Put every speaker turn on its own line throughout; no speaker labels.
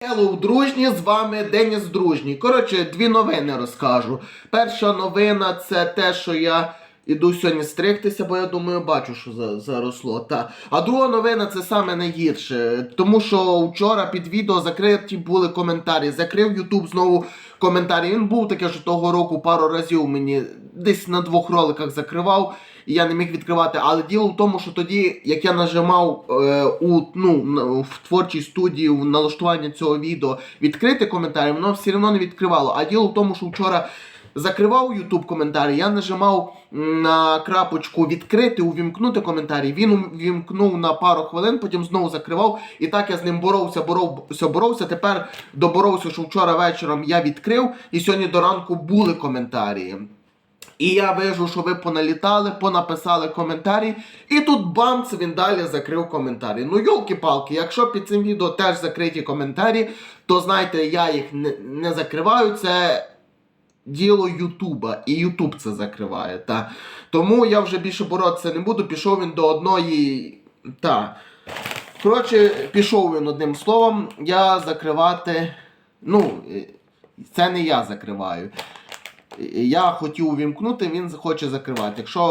Hello, дружні, з вами Деніс Дружній. Коротше, дві новини розкажу. Перша новина це те, що я іду сьогодні стригтися, бо я думаю, бачу, що за- заросло. Та. А друга новина це саме найгірше. Тому що вчора під відео закриті були коментарі. Закрив Ютуб знову коментарі. Він був таке, що того року пару разів мені десь на двох роликах закривав. І я не міг відкривати. Але діло в тому, що тоді, як я нажимав е, у, ну, в творчій студії в налаштування цього відео відкрити коментарі, воно все одно не відкривало. А діло в тому, що вчора закривав YouTube коментарі, я нажимав на крапочку відкрити, увімкнути коментарі. Він увімкнув на пару хвилин, потім знову закривав. І так я з ним боровся, боровся, боровся. Тепер доборовся, що вчора вечором я відкрив, і сьогодні до ранку були коментарі. І я вижу, що ви поналітали, понаписали коментарі, і тут бамц, він далі закрив коментарі. Ну, йолки-палки, якщо під цим відео теж закриті коментарі, то знайте, я їх не, не закриваю. Це діло Ютуба, і Ютуб це закриває. Та. Тому я вже більше боротися не буду. Пішов він до одної. Та. Коротше, пішов він одним словом, я закривати. Ну, е, це не я закриваю. Я хотів увімкнути, він хоче закривати. Якщо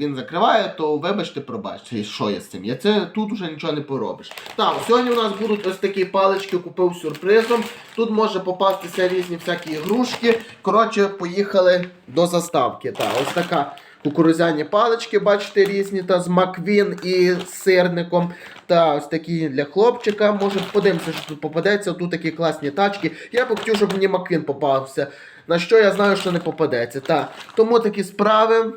він закриває, то вибачте, пробачте, що я з цим. Я це тут уже нічого не поробиш. Так, сьогодні у нас будуть ось такі палички, купив сюрпризом. Тут може попастися різні всякі ігрушки. Коротше, поїхали до заставки. Так, ось така. Кукурузяні палички, бачите, різні, та з Маквін і сирником. Та ось такі для хлопчика. Може, подивимося, що тут попадеться. Тут такі класні тачки. Я б хотів, щоб мені Маквін попався. На що я знаю, що не попадеться. Та. Тому такі справи.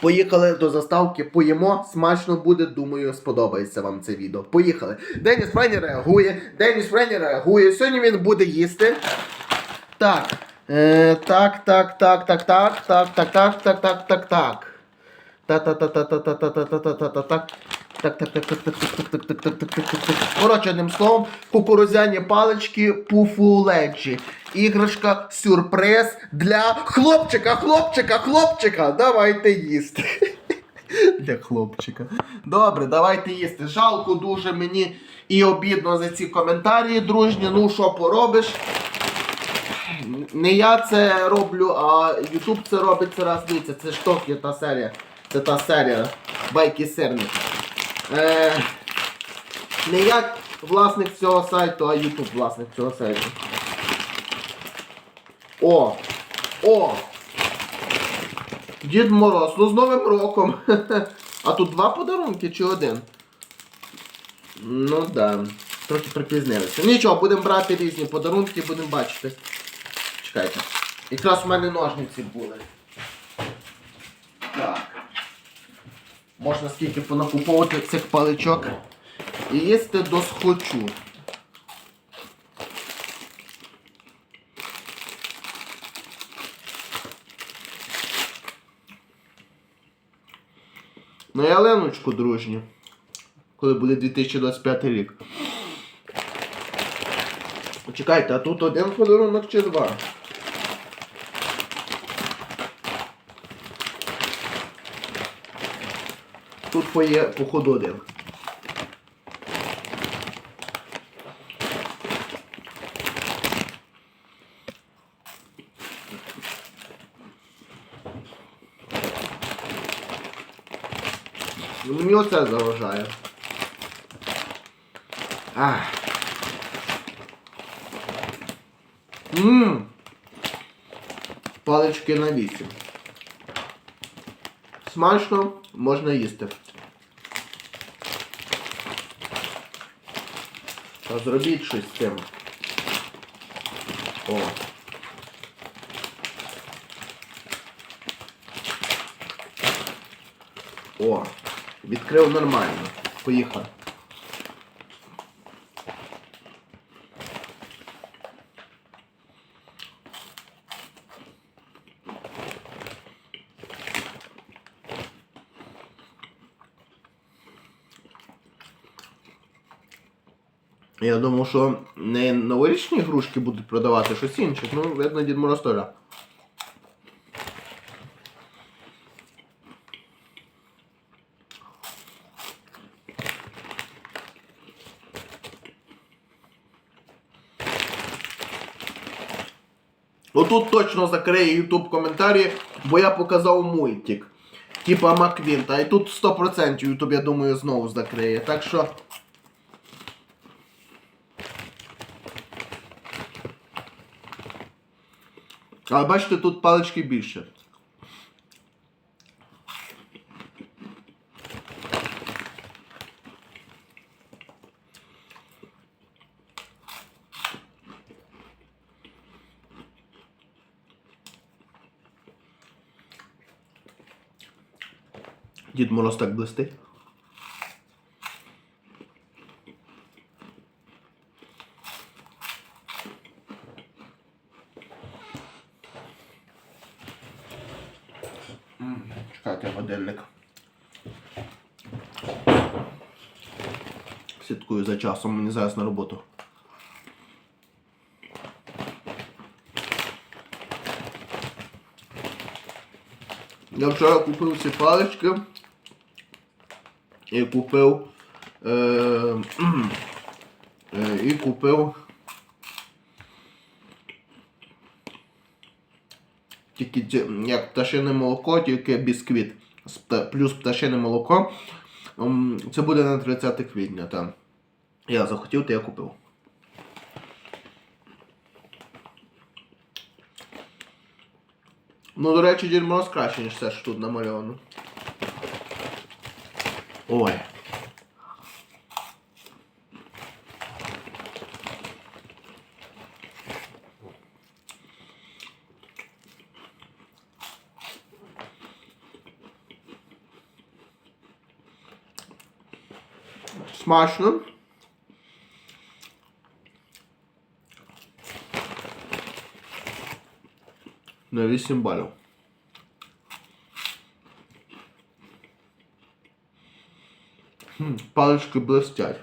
Поїхали до заставки, поїмо. Смачно буде, думаю, сподобається вам це відео. Поїхали. Деніс Френі реагує. Деніс Френі реагує. Сьогодні він буде їсти. Так. Е, так, так, так, так, так, так, так, так, так, так, так, так. Та-та-та-та-та-та-та-та-та-та-та-та. Так, так, так, так, так, так, так, так, так, так, так, так, так. Коротше, одним словом, кукурузяні палички пуфуледжі. Іграшка сюрприз для хлопчика, хлопчика, хлопчика. Давайте їсти. Для хлопчика. Добре, давайте їсти. Жалко дуже мені і обідно за ці коментарі, дружні. Ну що поробиш? Не я це роблю, а Ютуб це робить це раз. Дивіться, це ж Токіо та серія. Це та серія байки сирник. Е, не я власник цього сайту, а Ютуб власник цього сайту. О! О! Дід Мороз, ну з Новим роком. А тут два подарунки чи один? Ну да. Трохи припізнилися. Нічого, будемо брати різні подарунки, будемо бачити. Чекайте. Якраз у мене ножниці були. Так. Можна скільки понакуповувати цих паличок. І їсти до схочу. На ялиночку, дружні. Коли буде 2025 рік. Чекайте, а тут один подарунок чи два? Тут поє походу один. Мені оце заважає. Ах. Ммм. Палички на вісім. Смачно, можна їсти. Та зробіть щось з цим. О. О, відкрив нормально. Поїхав. Я думав, що не новорічні ігрушки будуть продавати щось інше. Ну, видно, Дід Мороз теж. Отут точно закриє YouTube коментарі, бо я показав мультик. Типа Маквінта. І тут 100% YouTube, я думаю, знову закриє. Так що... Але бачите, тут палички більше. Дід Мороз так блистить. Слідкую за часом, мені зараз на роботу. Я вчора купив ці палички і купив е, е, і купив тільки як пташине молоко, тільки бісквіт плюс пташине молоко. М, Це буде на 30 квітня. Там. Я захотів, то я купив. Ну, до речі, Дід Мороз краще, ніж все, що тут намальовано. Ой. Смачно. На 8 балів. Хм, палички блестять.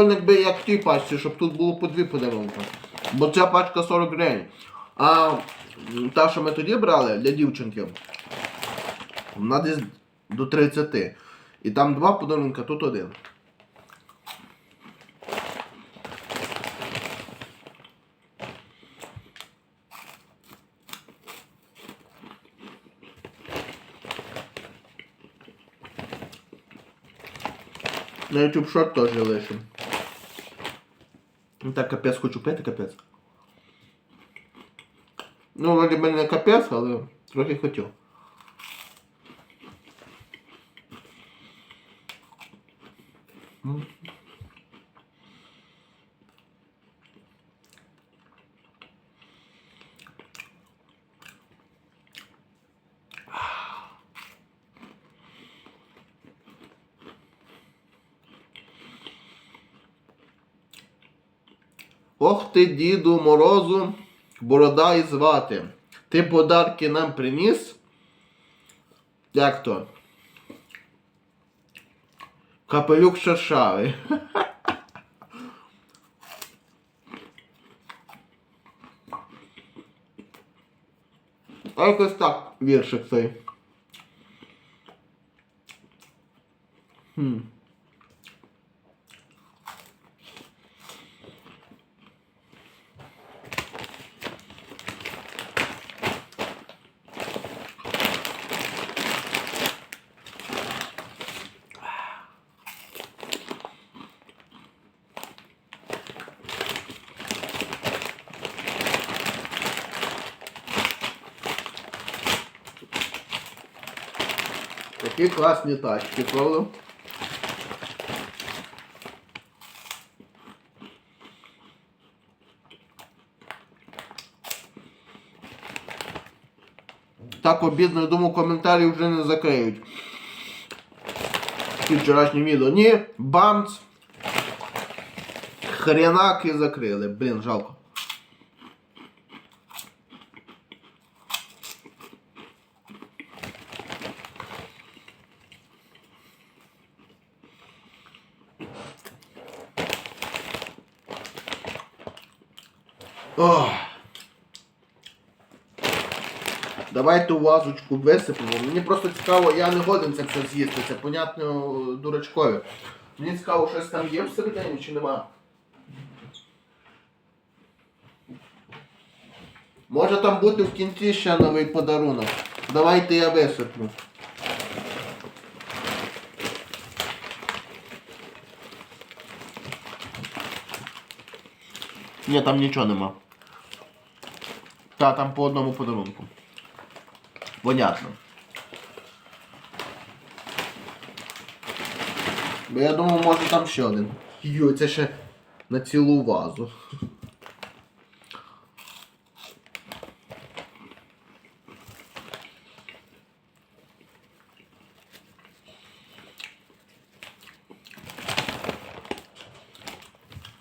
Прикольно, якби як в тій пачці, щоб тут було по дві подарунки. Бо ця пачка 40 гривень. А та, що ми тоді брали для дівчинки, вона десь до 30. І там два подарунка, тут один. На YouTube шорт теж лишим. Ну так капець хочу пити, капець. Ну, вроді би не капець, але трохи хотів. М. Ох ти, діду морозу, борода і звати. Ти подарки нам приніс? Як то? Капелюк шершавий. А якось так віршик цей. Хм. Такі класні тачки, правда? Так обідно, я думаю, коментарі вже не закриють. Ті вчорашні відео. Ні, бамц. Хренаки закрили. Блін, жалко. Ох. Давайте у вазочку висипемо. Мені просто цікаво, я не годен це все з'їсти, це понятно дурачкові. Мені цікаво, щось там є всередині чи нема. Може там бути в кінці ще новий подарунок. Давайте я висипну. Ні, там нічого нема. Та, там по одному подарунку. Понятно. Бо я думав, може там ще один. Йой, це ще на цілу вазу.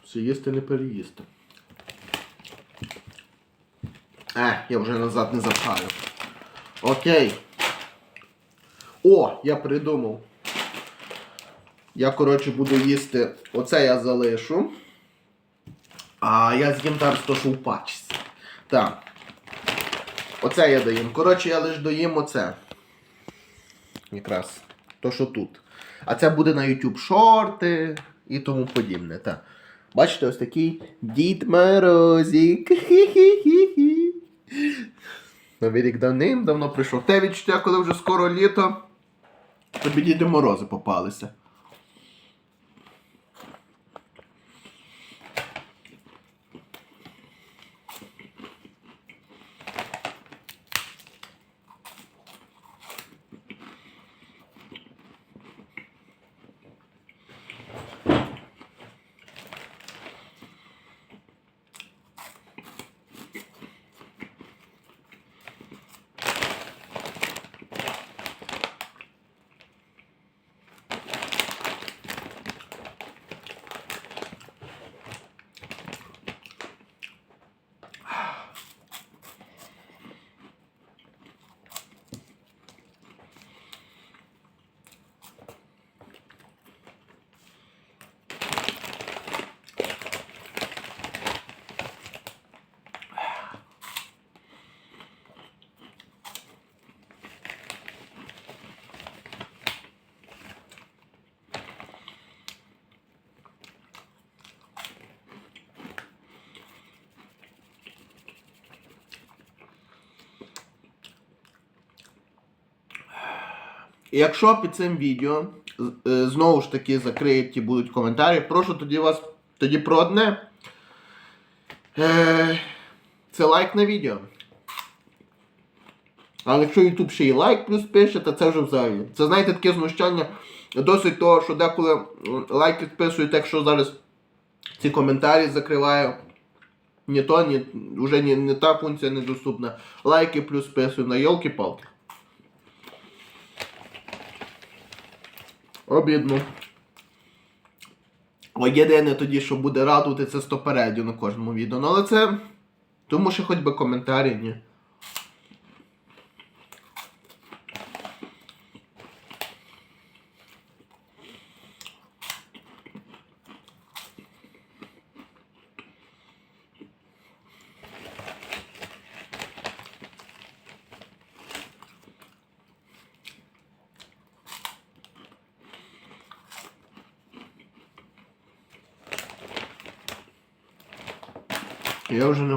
Все їсти не переїсти. Е, я вже назад не запхаю. Окей. О, я придумав. Я, коротше, буду їсти. Оце я залишу. А я з'їм зараз то, що в пачці. Так. Оце я доїм. Коротше, я лише доїм оце. Якраз. То, що тут. А це буде на YouTube шорти і тому подібне. Так. Бачите, ось такий Дід Морозик. Хі-хі-хі-хі. Новий рік давним-давно прийшов. Те відчуття, коли вже скоро літо, тобі Діди Морози попалися. Якщо під цим відео е, знову ж таки закриті будуть коментарі, прошу тоді вас тоді про одне. Е, це лайк на відео. Але якщо YouTube ще і лайк плюс пише, то це вже взагалі. Це знаєте таке знущання досить того, що деколи м, лайк підписують, якщо зараз ці коментарі закриваю. Ні то, ні, вже ні, не та функція недоступна. Лайки плюс писую на йолки-палки. Обідно. О, єдине тоді, що буде радувати, це стопередю на кожному відео. Ну, але це. Тому що хоч би коментарі, ні.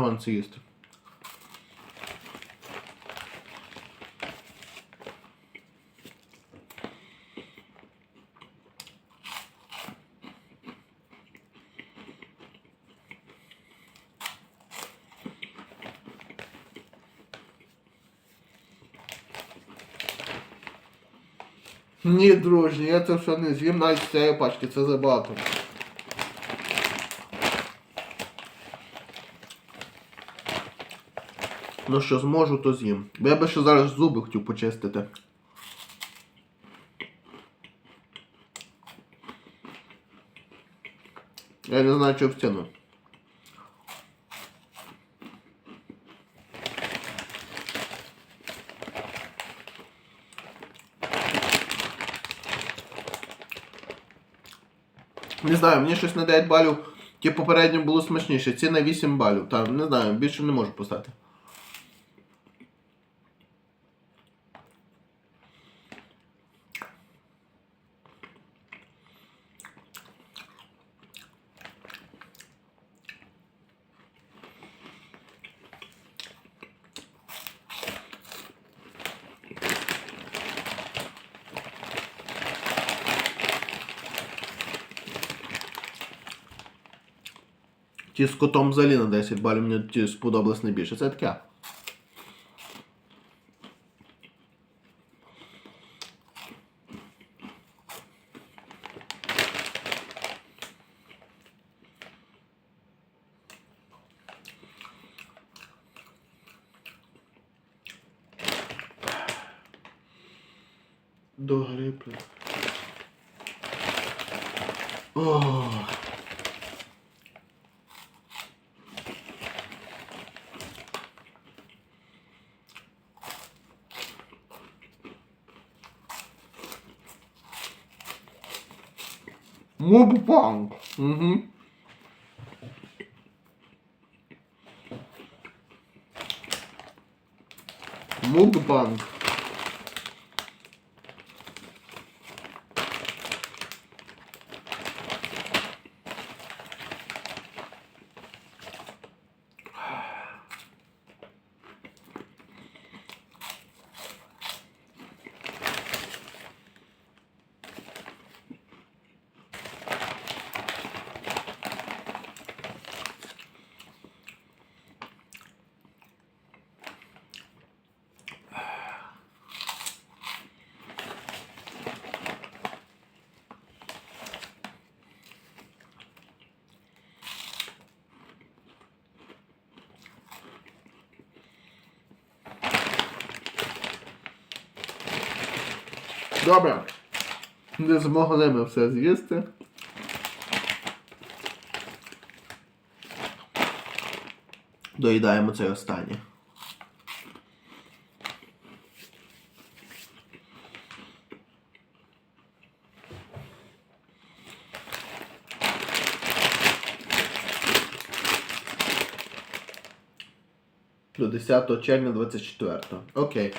Це їсти. Ні, дружні, я це все не з'їм навіть цієї пачки, це забагато. Ну що зможу, то з'їм. Бо я би ще зараз зуби хотів почистити. Я не знаю, що в стіну. Не знаю, мені щось на 9 балів Ті попередні було смачніше. Ці на 8 балів. Там, не знаю, більше не можу поставити. Ті з котом взагалі на 10 балів мені ті найбільше. Це таке. До грипли. Ох. Муббанк. Угу. Муббанк. Добре. Не змогли ми все з'їсти. Доїдаємо цей останній. До 10 червня 24. Окей.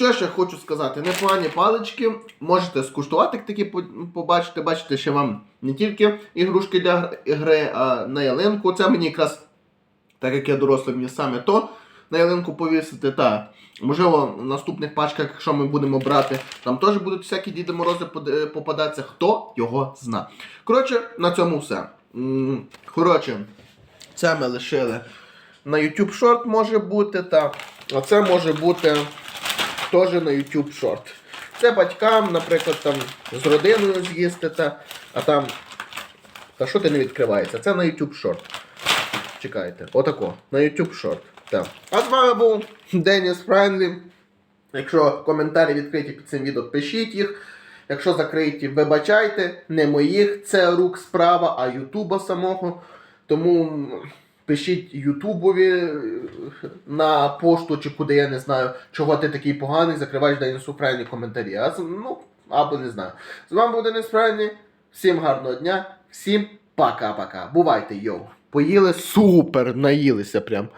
Що ще хочу сказати? Непогані палички. Можете скуштувати такі по- побачити. Бачите, що вам не тільки ігрушки для гри, а на ялинку. Це мені якраз, так як я дорослий, мені саме то на ялинку повісити. Та можливо, в наступних пачках, якщо ми будемо брати, там теж будуть всякі Діди Морози попадатися. Хто його зна. Коротше, на цьому все. Коротше, це ми лишили. На YouTube Short може бути, та. А це може бути теж на YouTube Short. Це батькам, наприклад, там з родиною з'їсти, та, а там. Та що ти не відкривається? Це на YouTube Short. Чекайте, отако. На YouTube Short. Так. А з вами був Деніс Френлі. Якщо коментарі відкриті під цим відео, пишіть їх. Якщо закриті, вибачайте, не моїх, це рук справа, а Ютуба самого. Тому пишіть Ютубові е, на пошту чи куди я не знаю, чого ти такий поганий, закриваєш Денису Френлі коментарі. А, ну, або не знаю. З вами був Денис. Всім гарного дня, всім пока-пока. Бувайте, йоу. Поїли супер, наїлися прям.